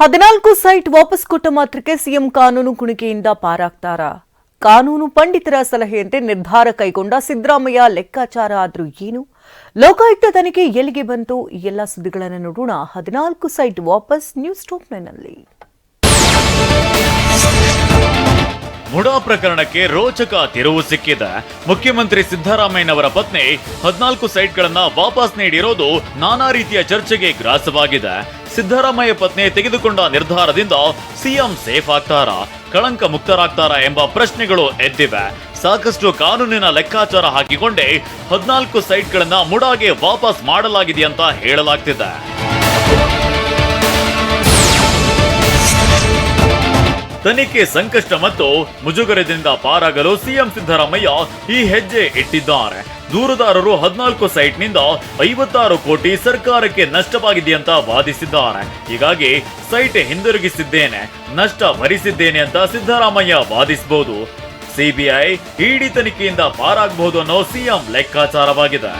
ಹದಿನಾಲ್ಕು ಸೈಟ್ ವಾಪಸ್ ಕೊಟ್ಟ ಮಾತ್ರಕ್ಕೆ ಸಿಎಂ ಕಾನೂನು ಕುಣಿಕೆಯಿಂದ ಪಾರಾಗ್ತಾರಾ. ಕಾನೂನು ಪಂಡಿತರ ಸಲಹೆಯಂತೆ ನಿರ್ಧಾರ ಕೈಗೊಂಡ ಸಿದ್ದರಾಮಯ್ಯ ಲೆಕ್ಕಾಚಾರ ಆದರೂ ಏನು? ಲೋಕಾಯುಕ್ತ ತನಿಖೆ ಎಲ್ಲಿಗೆ ಬಂತು? ಈ ಎಲ್ಲ ಸುದ್ದಿಗಳನ್ನು ನೋಡೋಣ ಹದಿನಾಲ್ಕು ಸೈಟ್ ವಾಪಸ್ ನ್ಯೂಸ್ ನೈನ್ನಲ್ಲಿ. ಮುಡಾ ಪ್ರಕರಣಕ್ಕೆ ರೋಚಕ ತಿರುವು ಸಿಕ್ಕಿದೆ. ಮುಖ್ಯಮಂತ್ರಿ ಸಿದ್ದರಾಮಯ್ಯನವರ ಪತ್ನಿ ಹದಿನಾಲ್ಕು ಸೈಟ್ಗಳನ್ನ ವಾಪಸ್ ನೀಡಿರೋದು ನಾನಾ ರೀತಿಯ ಚರ್ಚೆಗೆ ಗ್ರಾಸವಾಗಿದೆ. ಸಿದ್ದರಾಮಯ್ಯ ಪತ್ನಿ ತೆಗೆದುಕೊಂಡ ನಿರ್ಧಾರದಿಂದ ಸಿಎಂ ಸೇಫ್ ಆಗ್ತಾರಾ? ಕಳಂಕ ಮುಕ್ತರಾಗ್ತಾರಾ ಎಂಬ ಪ್ರಶ್ನೆಗಳು ಎದ್ದಿವೆ. ಸಾಕಷ್ಟು ಕಾನೂನಿನ ಲೆಕ್ಕಾಚಾರ ಹಾಕಿಕೊಂಡೇ ಹದಿನಾಲ್ಕು ಸೈಟ್ಗಳನ್ನ ಮುಡಾಗೆ ವಾಪಸ್ ಮಾಡಲಾಗಿದೆ ಅಂತ ಹೇಳಲಾಗ್ತಿದೆ. ತನಿಖೆ ಸಂಕಷ್ಟ ಮತ್ತು ಮುಜುಗರದಿಂದ ಪಾರಾಗಲು ಸಿಎಂ ಸಿದ್ದರಾಮಯ್ಯ ಈ ಹೆಜ್ಜೆ ಇಟ್ಟಿದ್ದಾರೆ. ದೂರುದಾರರು ಹದಿನಾಲ್ಕು ಸೈಟ್ನಿಂದ ಐವತ್ತಾರು ಕೋಟಿ ಸರ್ಕಾರಕ್ಕೆ ನಷ್ಟವಾಗಿದೆ ಅಂತ ವಾದಿಸಿದ್ದಾರೆ. ಹೀಗಾಗಿ ಸೈಟ್ ಹಿಂದಿರುಗಿಸಿದ್ದೇನೆ, ನಷ್ಟ ಭರಿಸಿದ್ದೇನೆ ಅಂತ ಸಿದ್ದರಾಮಯ್ಯ ವಾದಿಸಬಹುದು. ಸಿಬಿಐ ಇಡಿ ತನಿಖೆಯಿಂದ ಪಾರಾಗಬಹುದು ಅನ್ನೋ ಸಿಎಂ ಲೆಕ್ಕಾಚಾರವಾಗಿದೆ.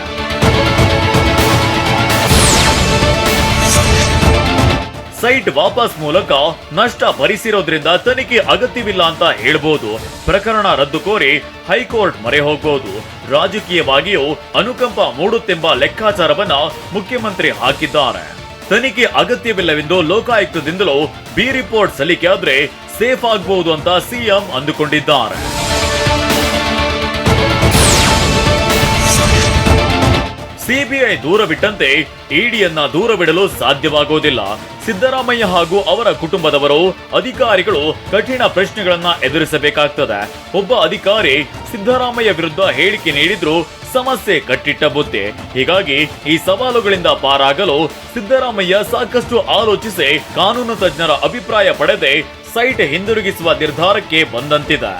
ಸೈಟ್ ವಾಪಸ್ ಮೂಲಕ ನಷ್ಟ ಭರಿಸಿರೋದ್ರಿಂದ ತನಿಖೆ ಅಗತ್ಯವಿಲ್ಲ ಅಂತ ಹೇಳ್ಬೋದು. ಪ್ರಕರಣ ರದ್ದು ಕೋರಿ ಹೈಕೋರ್ಟ್ ಮೊರೆ ಹೋಗಬಹುದು ರಾಜಕೀಯವಾಗಿಯೂ ಅನುಕಂಪ ಮೂಡುತ್ತೆಂಬ ಲೆಕ್ಕಾಚಾರವನ್ನ ಮುಖ್ಯಮಂತ್ರಿ ಹಾಕಿದ್ದಾರೆ. ತನಿಖೆ ಅಗತ್ಯವಿಲ್ಲವೆಂದು ಲೋಕಾಯುಕ್ತದಿಂದಲೂ ಬಿ ರಿಪೋರ್ಟ್ ಸಲ್ಲಿಕೆ ಆದ್ರೆ ಸೇಫ್ ಆಗಬಹುದು ಅಂತ ಸಿಎಂ ಅಂದುಕೊಂಡಿದ್ದಾರೆ. ಸಿಬಿಐ ದೂರ ಬಿಟ್ಟಂತೆ ಇಡಿಯನ್ನ ದೂರ ಬಿಡಲು ಸಾಧ್ಯವಾಗುವುದಿಲ್ಲ ಸಿದ್ದರಾಮಯ್ಯ ಹಾಗೂ ಅವರ ಕುಟುಂಬದವರು ಅಧಿಕಾರಿಗಳು ಕಠಿಣ ಪ್ರಶ್ನೆಗಳನ್ನ ಎದುರಿಸಬೇಕಾಗ್ತದೆ. ಒಬ್ಬ ಅಧಿಕಾರಿ ಸಿದ್ದರಾಮಯ್ಯ ವಿರುದ್ಧ ಹೇಳಿಕೆ ನೀಡಿದ್ರು ಸಮಸ್ಯೆ ಕಟ್ಟಿಟ್ಟ ಬುದ್ಧಿ. ಹೀಗಾಗಿ ಈ ಸವಾಲುಗಳಿಂದ ಪಾರಾಗಲು ಸಿದ್ದರಾಮಯ್ಯ ಸಾಕಷ್ಟು ಆಲೋಚಿಸಿ ಕಾನೂನು ತಜ್ಞರ ಅಭಿಪ್ರಾಯ ಪಡೆದೆ ಸೈಟ್ ಹಿಂದಿರುಗಿಸುವ ನಿರ್ಧಾರಕ್ಕೆ ಬಂದಂತಿದೆ.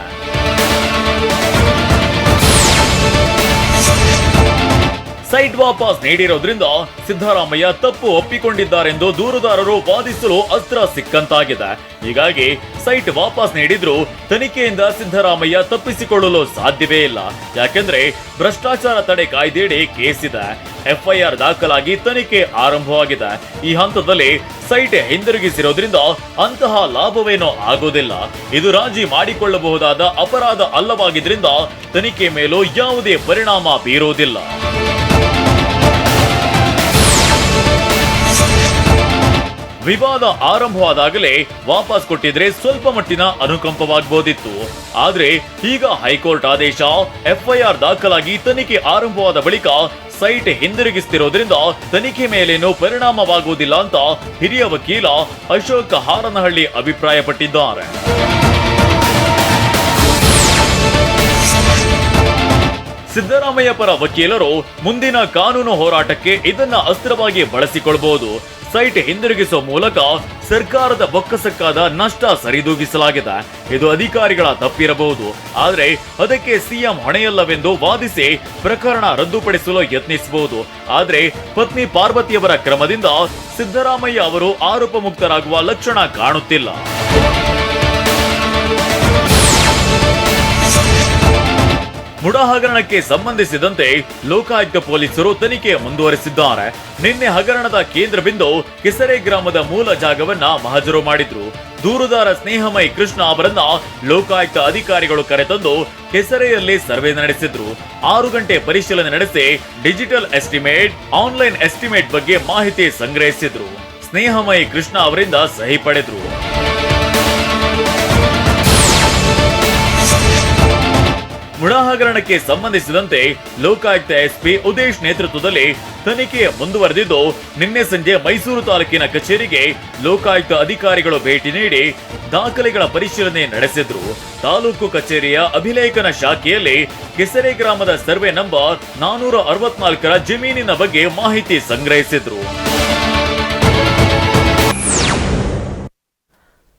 ಸೈಟ್ ವಾಪಸ್ ನೀಡಿರೋದ್ರಿಂದ ಸಿದ್ದರಾಮಯ್ಯ ತಪ್ಪು ಒಪ್ಪಿಕೊಂಡಿದ್ದಾರೆಂದು ದೂರುದಾರರು ವಾದಿಸಲು ಅಸ್ತ್ರ ಸಿಕ್ಕಂತಾಗಿದೆ. ಹೀಗಾಗಿ ಸೈಟ್ ವಾಪಸ್ ನೀಡಿದ್ರು ತನಿಖೆಯಿಂದ ಸಿದ್ದರಾಮಯ್ಯ ತಪ್ಪಿಸಿಕೊಳ್ಳಲು ಸಾಧ್ಯವೇ ಇಲ್ಲ. ಯಾಕೆಂದ್ರೆ ಭ್ರಷ್ಟಾಚಾರ ತಡೆ ಕಾಯ್ದೆಯಡಿ ಕೇಸಿದೆ ಎಫ್ಐಆರ್ ದಾಖಲಾಗಿ ತನಿಖೆ ಆರಂಭವಾಗಿದೆ. ಈ ಹಂತದಲ್ಲಿ ಸೈಟ್ ಹಿಂದಿರುಗಿಸಿರೋದ್ರಿಂದ ಅಂತಹ ಲಾಭವೇನೋ ಆಗೋದಿಲ್ಲ. ಇದು ರಾಜಿ ಮಾಡಿಕೊಳ್ಳಬಹುದಾದ ಅಪರಾಧ ಅಲ್ಲವಾಗಿದ್ರಿಂದ ತನಿಖೆ ಮೇಲೂ ಯಾವುದೇ ಪರಿಣಾಮ ಬೀರುವುದಿಲ್ಲ ವಿವಾದ ಆರಂಭವಾದಾಗಲೇ ವಾಪಸ್ ಕೊಟ್ಟಿದ್ರೆ ಸ್ವಲ್ಪ ಮಟ್ಟಿನ ಅನುಕಂಪವಾಗಬಹುದಿತ್ತು ಆದ್ರೆ ಈಗ ಹೈಕೋರ್ಟ್ ಆದೇಶ ಎಫ್ಐಆರ್ ದಾಖಲಾಗಿ ತನಿಖೆ ಆರಂಭವಾದ ಬಳಿಕ ಸೈಟ್ ಹಿಂದಿರುಗಿಸ್ತಿರೋದ್ರಿಂದ ತನಿಖೆ ಮೇಲೇನೂ ಪರಿಣಾಮವಾಗುವುದಿಲ್ಲ ಅಂತ ಹಿರಿಯ ವಕೀಲ ಅಶೋಕ್ ಹಾರನಹಳ್ಳಿ ಅಭಿಪ್ರಾಯಪಟ್ಟಿದ್ದಾರೆ. ಸಿದ್ದರಾಮಯ್ಯ ಪರ ವಕೀಲರು ಮುಂದಿನ ಕಾನೂನು ಹೋರಾಟಕ್ಕೆ ಇದನ್ನ ಅಸ್ತ್ರವಾಗಿ ಬಳಸಿಕೊಳ್ಳಬಹುದು ಸೈಟ್ ಹಿಂದಿರುಗಿಸುವ ಮೂಲಕ ಸರ್ಕಾರದ ಬೊಕ್ಕಸಕ್ಕಾದ ನಷ್ಟ ಸರಿದೂಗಿಸಲಾಗಿದೆ. ಇದು ಅಧಿಕಾರಿಗಳ ತಪ್ಪಿರಬಹುದು. ಆದರೆ ಅದಕ್ಕೆ ಸಿಎಂ ಹೊಣೆಯಲ್ಲವೆಂದು ವಾದಿಸಿ ಪ್ರಕರಣ ರದ್ದುಪಡಿಸಲು ಯತ್ನಿಸಬಹುದು. ಆದರೆ ಪತ್ನಿ ಪಾರ್ವತಿಯವರ ಕ್ರಮದಿಂದ ಸಿದ್ದರಾಮಯ್ಯ ಅವರು ಆರೋಪ ಮುಕ್ತರಾಗುವ ಲಕ್ಷಣ ಕಾಣುತ್ತಿಲ್ಲ. ಮುಡಾ ಹಗರಣಕ್ಕೆ ಸಂಬಂಧಿಸಿದಂತೆ ಲೋಕಾಯುಕ್ತ ಪೊಲೀಸರು ತನಿಖೆ ಮುಂದುವರೆಸಿದ್ದಾರೆ. ನಿನ್ನೆ ಹಗರಣದ ಕೇಂದ್ರ ಬಿಂದು ಕಿಸರೆ ಗ್ರಾಮದ ಮೂಲ ಜಾಗವನ್ನ ಮಹಜರು ಮಾಡಿದ್ರು. ದೂರುದಾರ ಸ್ನೇಹಮಯಿ ಕೃಷ್ಣ ಅವರನ್ನ ಲೋಕಾಯುಕ್ತ ಅಧಿಕಾರಿಗಳು ಕರೆತಂದು ಕೆಸರೆಯಲ್ಲಿ ಸರ್ವೆ ನಡೆಸಿದ್ರು. ಆರು ಗಂಟೆ ಪರಿಶೀಲನೆ ನಡೆಸಿ ಡಿಜಿಟಲ್ ಎಸ್ಟಿಮೇಟ್, ಆನ್ಲೈನ್ ಎಸ್ಟಿಮೇಟ್ ಬಗ್ಗೆ ಮಾಹಿತಿ ಸಂಗ್ರಹಿಸಿದ್ರು. ಸ್ನೇಹಮಯಿ ಕೃಷ್ಣ ಅವರಿಂದ ಸಹಿ ಪಡೆದ್ರು. ಮುಡಾ ಹಗರಣಕ್ಕೆ ಸಂಬಂಧಿಸಿದಂತೆ ಲೋಕಾಯುಕ್ತ ಎಸ್ಪಿ ಉದೇಶ್ ನೇತೃತ್ವದಲ್ಲಿ ತನಿಖೆ ಮುಂದುವರೆದಿದ್ದು, ನಿನ್ನೆ ಸಂಜೆ ಮೈಸೂರು ತಾಲೂಕಿನ ಕಚೇರಿಗೆ ಲೋಕಾಯುಕ್ತ ಅಧಿಕಾರಿಗಳು ಭೇಟಿ ನೀಡಿ ದಾಖಲೆಗಳ ಪರಿಶೀಲನೆ ನಡೆಸಿದ್ರು. ತಾಲೂಕು ಕಚೇರಿಯ ಅಭಿಲೇಖನ ಶಾಖೆಯಲ್ಲಿ ಕೆಸರೆ ಗ್ರಾಮದ ಸರ್ವೆ ನಂಬರ್ ನಾನೂರ ಅರವತ್ನಾಲ್ಕರ ಜಮೀನಿನ ಬಗ್ಗೆ ಮಾಹಿತಿ ಸಂಗ್ರಹಿಸಿದ್ರು.